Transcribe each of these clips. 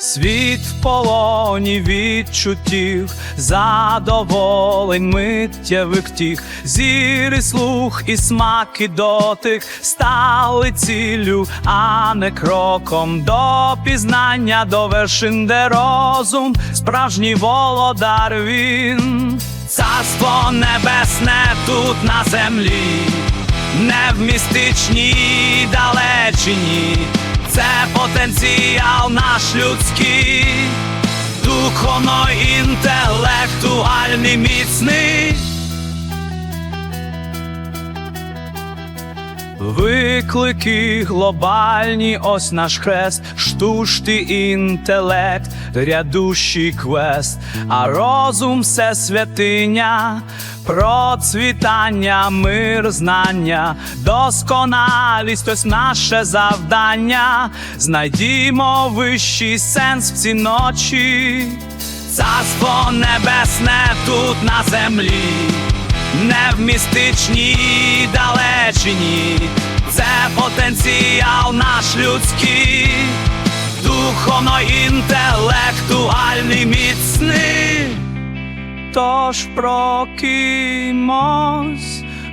Світ в полоні відчуттів, задоволень миттєвих тіх, зір слух, і смак, і дотик стали ціллю, а не кроком. До пізнання, до вершин, де розум, справжній володар він, царство небесне тут на землі, не в містичній далечині. Це потенціал наш людський, духовно інтелектуальний міцний. Виклики глобальні, ось наш хрест, штучний інтелект, рядущий квест, а розум все святиня, процвітання, мир, знання, досконалість, ось наше завдання. Знайдімо вищий сенс в ці ночі, царство небесне тут на землі. Не в містичній далечині, це потенціал наш людський, духовно інтелектуальний міцний. Тож прокимось,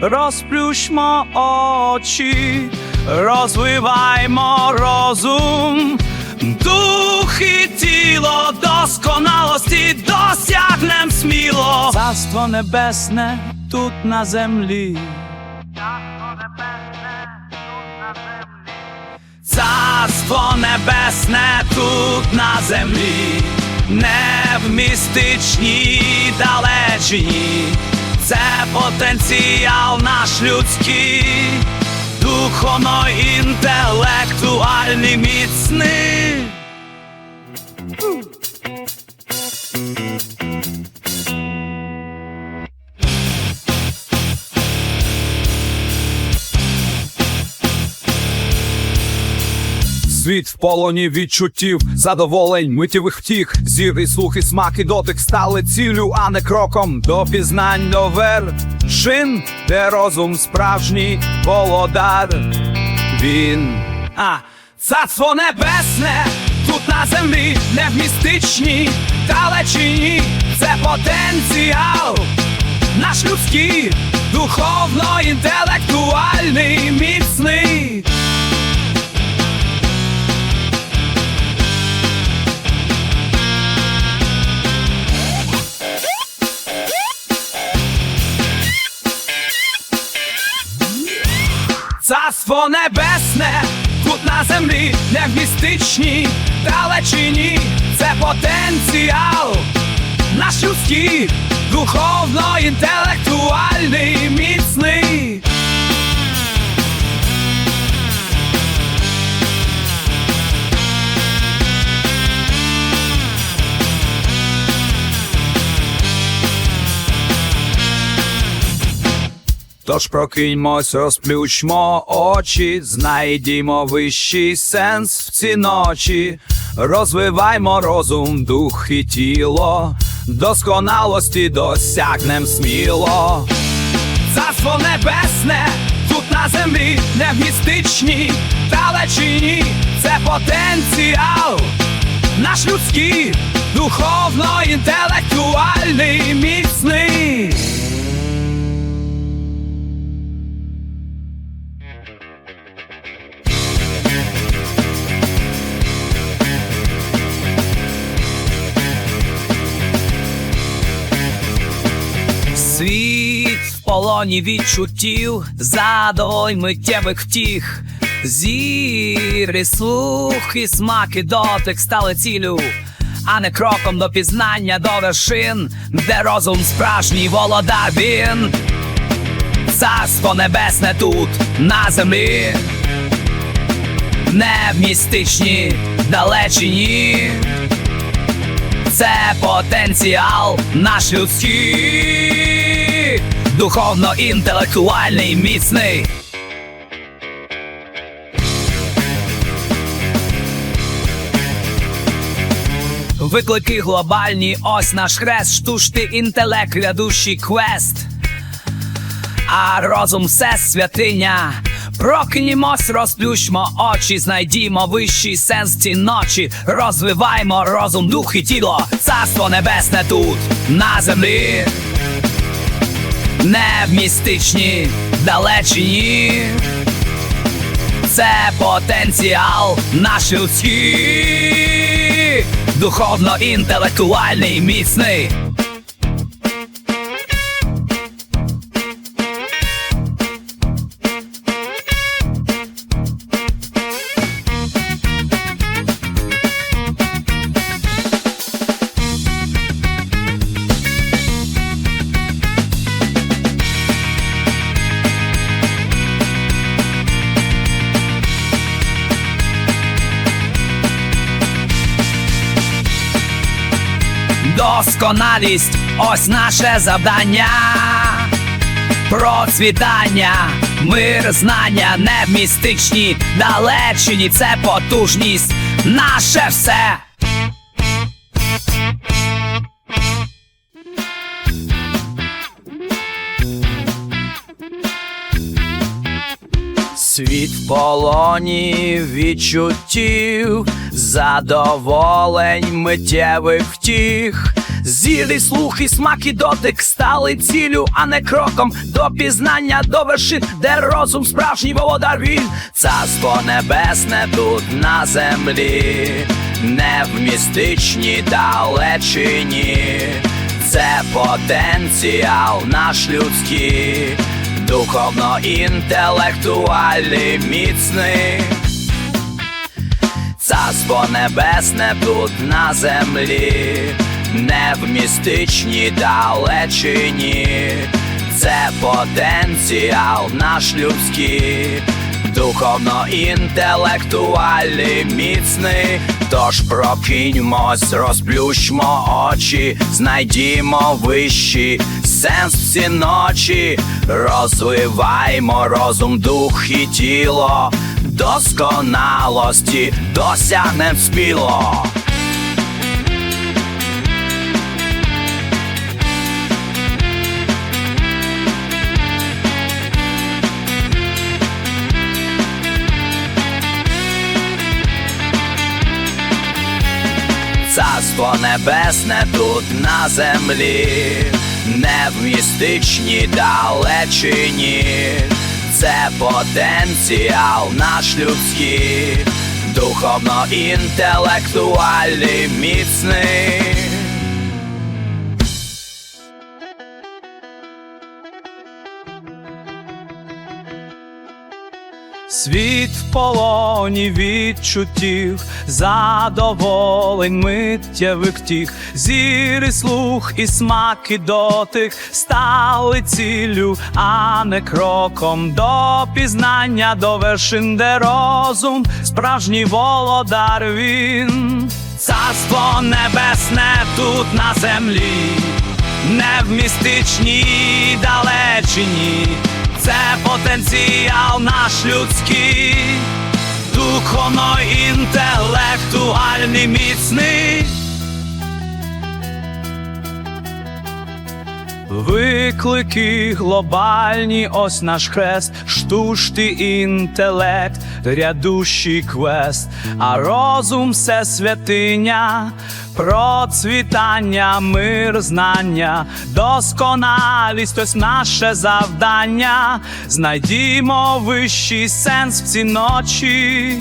розплющмо очі, розвиваймо розум, дух і тіло досконалості досягнем сміло. Царство небесне тут на землі. Царство небесне тут на землі, не в містичній далечині, це потенціал наш людський, духовно інтелектуальний міцний. Світ в полоні відчуттів, задоволень, миттєвих втіх, зір і слух, і смак, і дотик стали ціллю, а не кроком до пізнань до вершин, де розум справжній володар. Він а царство небесне тут на землі, не в містичній далечині, це потенціал. Наш людський, духовно інтелектуальний, міцний. Царство небесне тут на землі, не в містичній далечині, це потенціал, наш людський, духовно інтелектуальний, міцний. Тож прокиньмось, розплющмо очі, знайдімо вищий сенс в ці ночі, розвиваймо розум, дух і тіло, досконалості досягнем сміло. Царство небесне тут на землі, не в містичній далечині, це потенціал, наш людський, духовно інтелектуальний, міцний. В відчуттів, задоволь миттєвих втіх, зір і слух, і смак, і дотик стали цілю, а не кроком до пізнання до вершин, де розум справжній володар він. Царство небесне тут на землі, не в містичній далечині. Це потенціал наш людський, духовно інтелектуальний, міцний. Виклики глобальні, ось наш хрест, штучний інтелект, рядущий квест. А розум все святиня, Прокинімось, розплющмо очі, знайдімо вищий сенс ці ночі, розвиваймо розум, дух і тіло, царство небесне тут, на землі, не в містичні далечині. Це потенціал наш людський, духовно-інтелектуальний, міцний. Досконалість, ось наше завдання. Процвітання, мир, знання, не в містичні далечині, це потужність, наше все. Світ в полоні відчуттів, задоволень миттєвих втіх. Зір слух, і смак, і дотик стали цілю, а не кроком до пізнання до вершин, де розум справжній володар він. Царство небесне тут на землі, не в містичній далечині. Це потенціал наш людський, духовно інтелектуальний міцний. Царство небесне тут на землі, не в містичній далечині. Це потенціал наш людський, духовно інтелектуальний міцний. Тож прокиньмось, розплющмо очі, знайдімо вищий сенс всі ночі, розвиваймо розум, дух і тіло, досконалості досягнем сміло. Царство небесне тут на землі, не в містичній далечині. Це потенціал наш людський, духовно інтелектуальний міцний. Світ в полоні відчуттів, задоволень миттєвих тіх, зір слух, і смак, і дотик стали ціллю, а не кроком до пізнання, до вершин, де розум, справжній володар він. Царство небесне тут на землі, не в містичній далечині. Це потенціал наш людський, духовно інтелектуальний міцний. Виклики глобальні, ось наш хрест, штучний інтелект, рядущий квест, а розум все святиня, процвітання, мир, знання, досконалість, ось наше завдання. Знайдімо вищий сенс в ці ночі,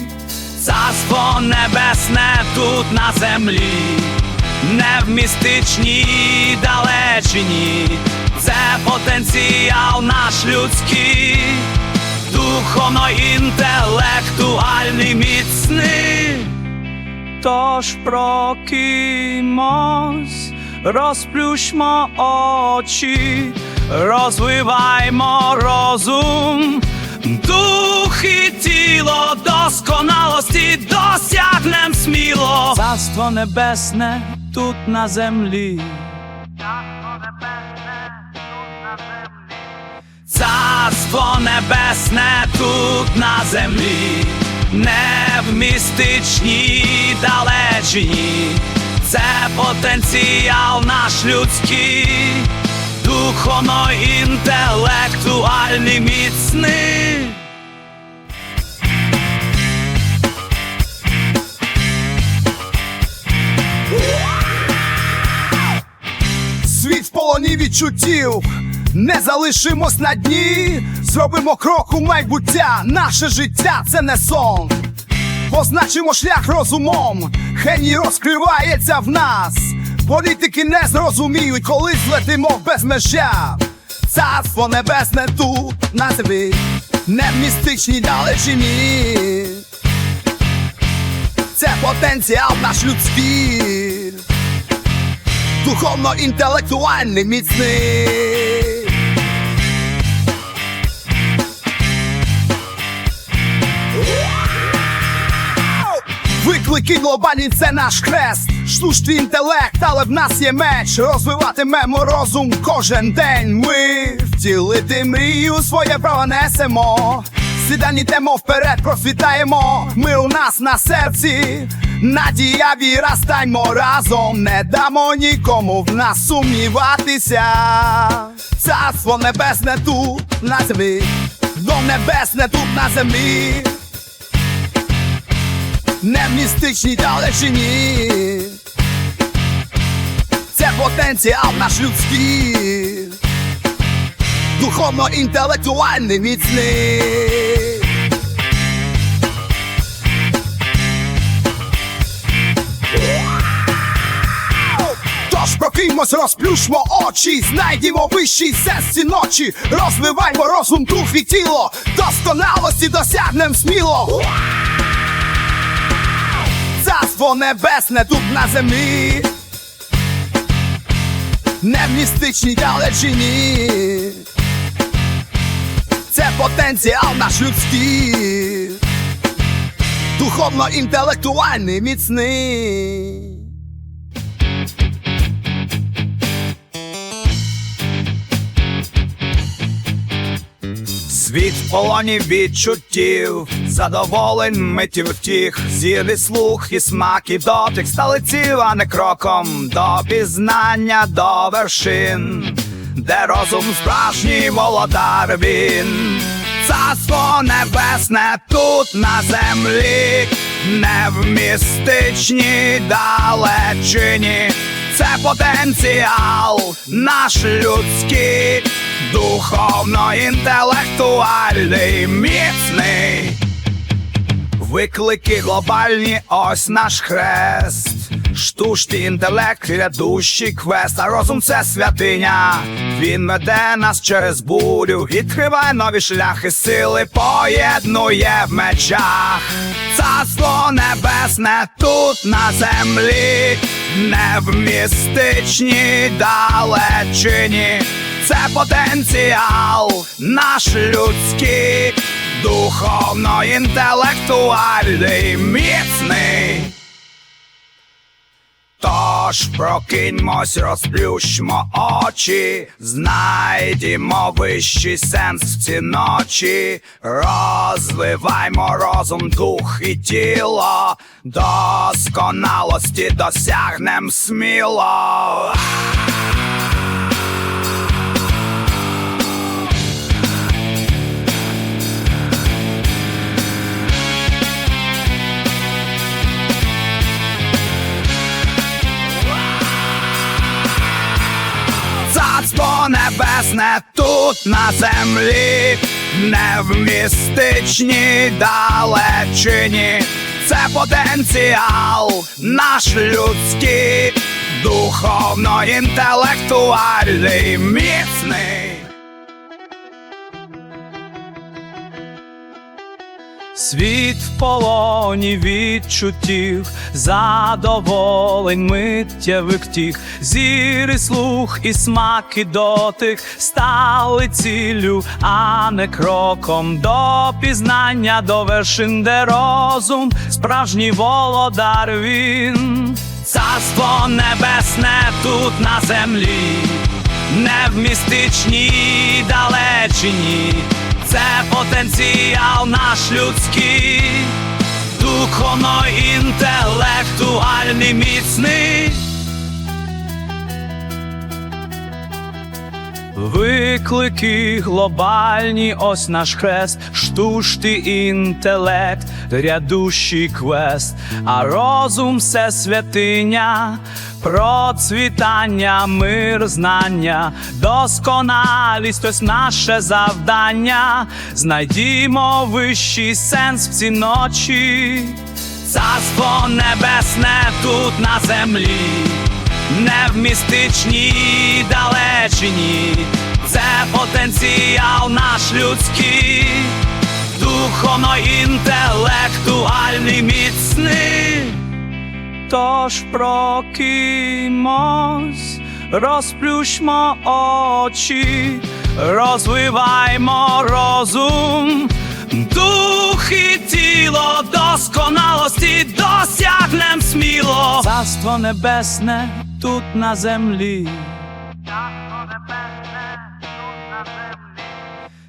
царство небесне тут на землі не в містичній далечині, це потенціал наш людський, духовно інтелектуальний Тож прокимось, розплющмо очі, розвиваймо розум, дух і тіло досконалості досягнем сміло. Царство небесне тут на землі. Царство небесне тут на землі, не в містичній далечині, це потенціал наш людський, духовно інтелектуальний міцний. Світ в полоні відчуттів. Не залишимось на дні, зробимо крок у майбуття. Наше життя це не сон. Позначимо шлях розумом, геній розкривається в нас. Політики не зрозуміють, коли злетимо в безмежя. Царство небесне тут на землі, не в містичній далечині. Це потенціал наш людський, духовно-інтелектуальний міцний. Виклики глобальні це наш хрест, штучний інтелект, але в нас є меч. Розвиватимемо розум кожен день. Ми втілити мрію, своє право несемо. Сідані йдемо вперед, просвітаємо. Ми у нас на серці. Надія віра, станьмо разом, не дамо нікому в нас сумніватися. Царство небесне тут на землі, дом небесне тут на землі не в містичній далечині. Це потенціал наш людський, духовно-інтелектуальний міцний. Тож прокиньмось, розплющмо очі, знайдімо вищий сенс ночі, розвиваймо розум, дух і тіло, досконалості досягнем сміло. Царство небесне тут на землі, не в містичній далечині. Це потенціал наш людський, духовно-інтелектуальний міцний. Світ в полоні відчуттів, задоволень миттів втіх, зір слух, і смак, і дотик стали ціль, а не кроком до пізнання до вершин, де розум справжній володар він, царство небесне тут на землі, не в містичній далечині. Це потенціал наш людський, духовно-інтелектуальний, міцний. Виклики глобальні, ось наш хрест. Штучний інтелект, рядущий квест, а розум це святиня. Він веде нас через бурю, відкриває нові шляхи сили, поєднує в мечах. Царство небесне тут на землі, не в містичній далечині. Це потенціал наш людський, духовно-інтелектуальний, міцний. Тож прокиньмось, розплющмо очі, знайдімо вищий сенс в ці ночі, розвиваймо розум, дух і тіло, досконалості досягнем сміло. Царство небесне тут на землі, не в містичній далечині. Це потенціал наш людський, духовно-інтелектуальний, міцний. Світ в полоні відчуттів, задоволень миттєвих тіх, зір слух, і смак, і дотик стали ціллю, а не кроком. До пізнання, до вершин, де розум, справжній володар він, царство небесне тут на землі, не в містичній далечині. Це потенціал наш людський, духовно-інтелектуальний міцний. Виклики глобальні, ось наш хрест, штучний інтелект, рядущий квест, а розум все святиня, Процвітання, мир, знання, досконалість ось наше завдання. Знайдімо вищий сенс в ці ночі. Царство небесне тут на землі, не в містичній далечині, це потенціал наш людський, духовно інтелектуальний міцний. Тож прокимось, розплющмо очі, розвиваймо розум, дух і тіло досконалості досягнем сміло. Царство небесне тут на землі.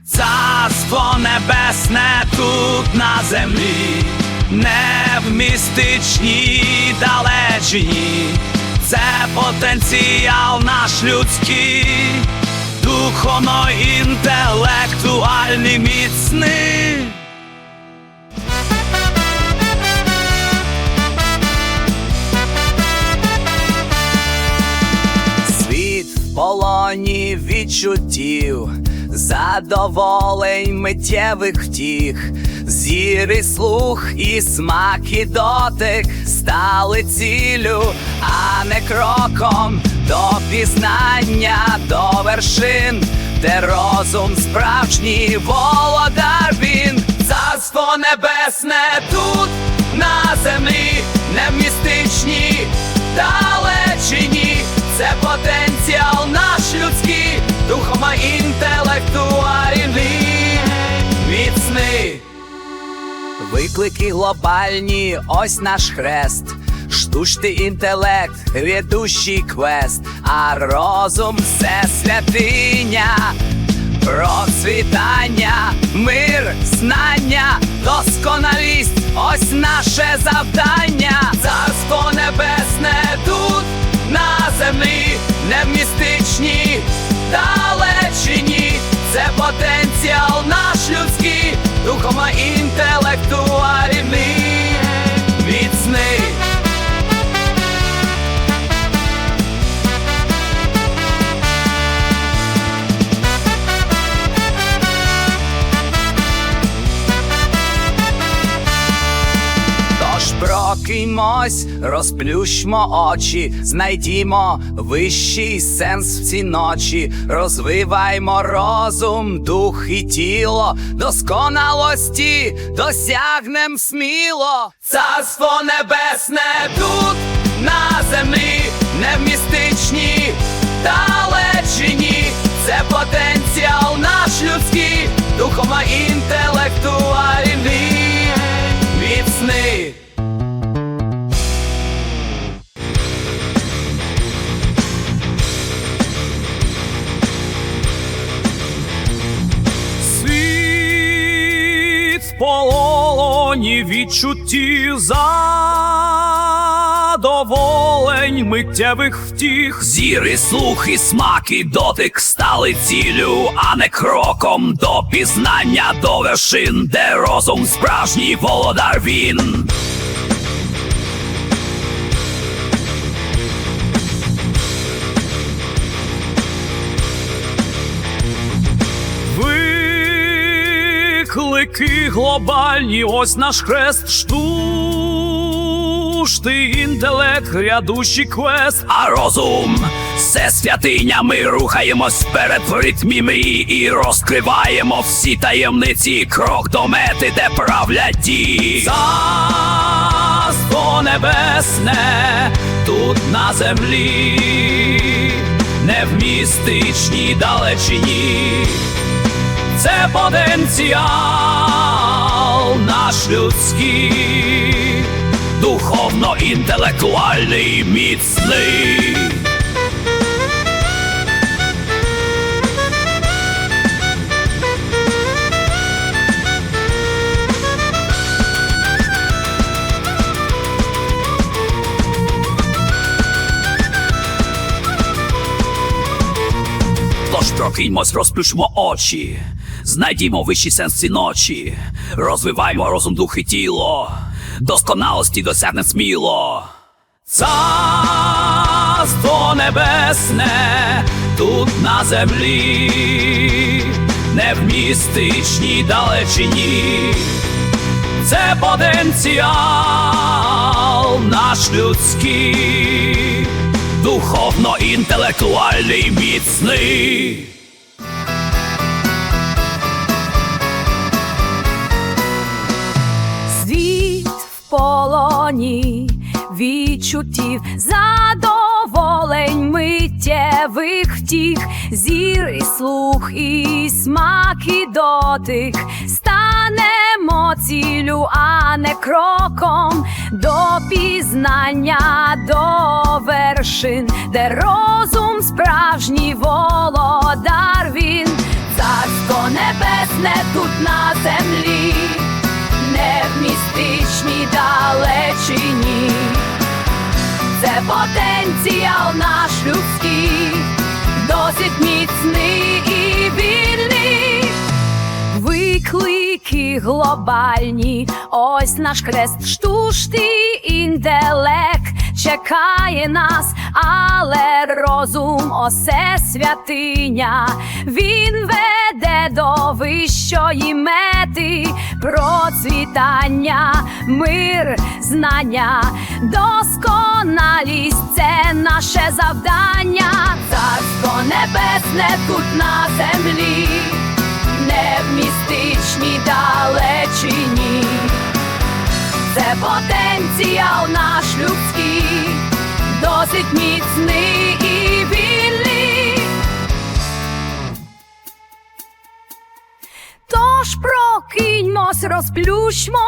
Царство небесне тут на землі, не в містичній далечині, це потенціал наш людський, духовно інтелектуальний міцний. Полоні відчуттів, задоволень миттєвих втіх, зір і слух, і смак, і дотик стали цілю, а не кроком. До пізнання, до вершин, де розум справжній володар він, царство небесне тут на землі, не в містичній далечині, це потенціал наш людський, духом інтелектуальний, міцний. Виклики глобальні, ось наш хрест. Штучний інтелект, грядущий квест, а розум все святиня, процвітання, мир, знання, досконалість, ось наше завдання, царство небесне тут на землі, не в містичній далечині, це потенціал наш людський, духом інтелектуальний, міцний. Прокимось, розплющмо очі, знайдімо вищий сенс в ці ночі, розвиваймо розум, дух і тіло, досконалості досягнем сміло. Царство небесне тут на землі, не в містичній далечині, це потенціал наш людський, духом інтелектуальний, міцний. Полоні відчутті задоволень миттєвих втіх. Зір і слух, і смак, і дотик стали цілю, а не кроком до пізнання до вершин, де розум справжній володар він. Глобальні, ось наш хрест, штучний інтелект, грядущий квест. А розум все святиня, ми рухаємось вперед в ритмі мрії і розкриваємо всі таємниці, крок до мети, де правлять дії. Царство небесне тут на землі, не в містичній далечині. Це потенціал наш людський, Духовно інтелектуальний міцний. Тож прокиньмось, розплющмо очі, знайдімо вищий сенс ночі, розвиваймо розум, дух і тіло, досконалості досягне сміло. Царство небесне тут на землі, не в містичній далечині, це потенціал наш людський, духовно інтелектуальний міцний. Відчуттів, задоволень миттєвих втіх, зір і слух, і смак, і дотик. Станемо цілю, а не кроком. До пізнання, до вершин, де розум справжній володар він, царство небесне тут на землі не в містичній далечині, це потенціал наш людський, досить міцний і вільний. Виклики глобальні, ось наш хрест, штучний. Інтелект чекає нас, але розум осе святиня, він веде до вищої мети, процвітання, мир, знання, досконалість це наше завдання, царство небесне тут на землі. Не в містичній далечині, це потенціал наш людський, досить міцний і вільний. Прокиньмось, розплющмо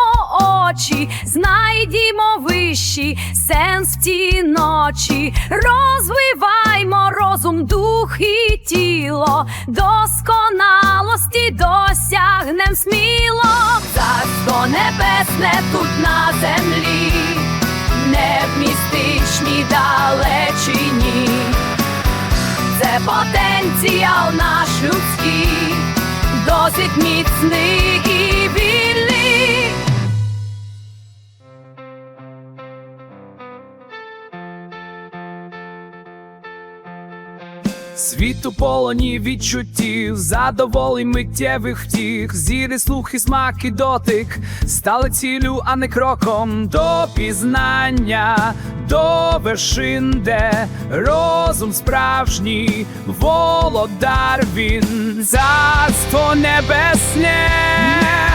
очі, знайдімо вищий сенс в ті ночі, розвиваймо розум, дух і тіло, досконалості досягнем сміло, царство небесне тут на землі, не в містичній далечині, це потенціал наш людський міцний і вільний. Світ у полоні відчуттів, задоволень миттєвих втіх, зіри, слух і смак і дотик стали цілю, а не кроком. До пізнання, до вершин, де розум справжній, володар він, царство небесне,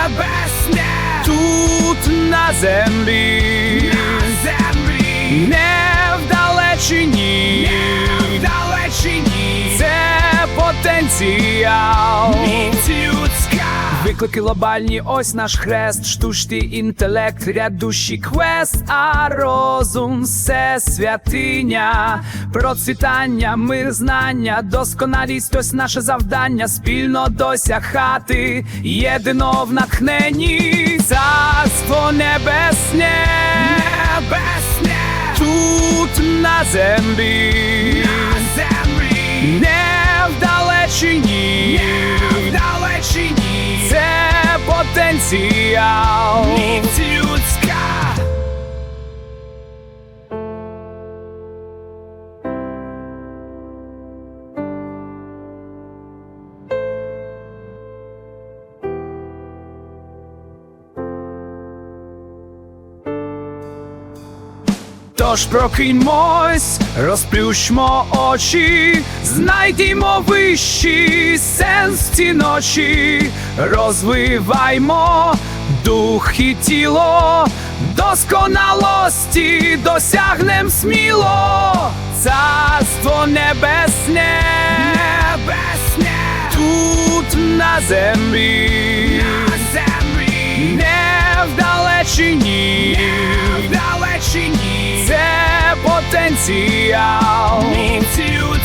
небесне, тут на землі, на землі, не вдалечині, не вдалечині, це потенціал. Виклики глобальні, ось наш хрест, штучний інтелект, ряд душі квест, а розум все святиня, процвітання, мир, знання, досконалість, ось наше завдання, спільно досягати, єдино в натхненні, царство небесне, небесне, тут на землі, на землі, не в далечині це потенціал, людська. Тож прокиньмось, розплющмо очі, знайдімо вищий сенс ці ночі, розвиваймо дух і тіло, досконалості досягнем сміло, царство небесне, небесне, тут на землі, на землі, не вдалечині, не potential. Me you.